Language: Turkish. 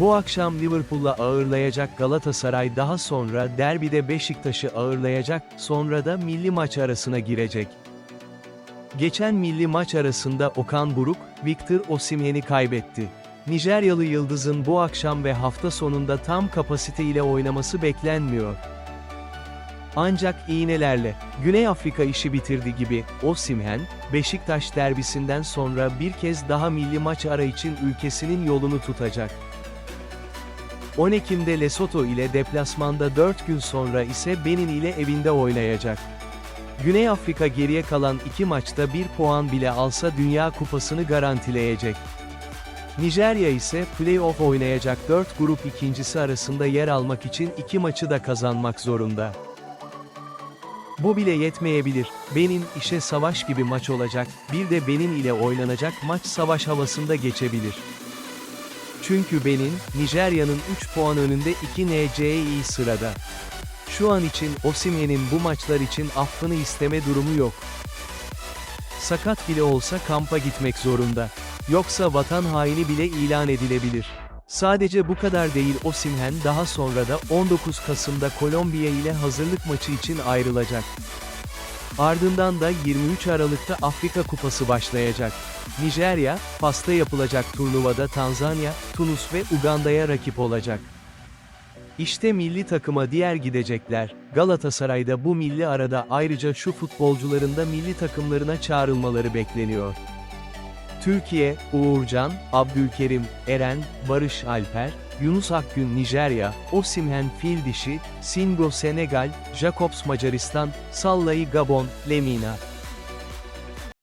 Bu akşam Liverpool'la ağırlayacak Galatasaray daha sonra derbide Beşiktaş'ı ağırlayacak, sonra da milli maç arasına girecek. Geçen milli maç arasında Okan Buruk, Victor Osimhen'i kaybetti. Nijeryalı Yıldız'ın bu akşam ve hafta sonunda tam kapasite ile oynaması beklenmiyor. Ancak iğnelerle, Güney Afrika işi bitirdi gibi, Osimhen, Beşiktaş derbisinden sonra bir kez daha milli maç ara için ülkesinin yolunu tutacak. 10 Ekim'de Lesotho ile deplasmanda 4 gün sonra ise Benin ile evinde oynayacak. Güney Afrika geriye kalan iki maçta bir puan bile alsa Dünya Kupası'nı garantileyecek. Nijerya ise play-off oynayacak 4 grup ikincisi arasında yer almak için iki maçı da kazanmak zorunda. Bu bile yetmeyebilir. Benin işe savaş gibi maç olacak, bir de Benin ile oynanacak maç savaş havasında geçebilir. Çünkü Benin, Nijerya'nın 3 puan önünde 2 NCI sırada. Şu an için Osimhen'in bu maçlar için affını isteme durumu yok. Sakat bile olsa kampa gitmek zorunda. Yoksa vatan haini bile ilan edilebilir. Sadece bu kadar değil Osimhen daha sonra da 19 Kasım'da Kolombiya ile hazırlık maçı için ayrılacak. Ardından da 23 Aralık'ta Afrika Kupası başlayacak. Nijerya, Fas'ta yapılacak turnuvada Tanzanya, Tunus ve Uganda'ya rakip olacak. İşte milli takıma diğer gidecekler. Galatasaray'da bu milli arada ayrıca şu futbolcuların da milli takımlarına çağrılmaları bekleniyor. Türkiye, Uğurcan, Abdülkerim, Eren, Barış Alper, Yunus Akgün Nijerya, Osimhen Fil Dişi, Singo Senegal, Jacobs Macaristan, Sallai Gabon, Lemina.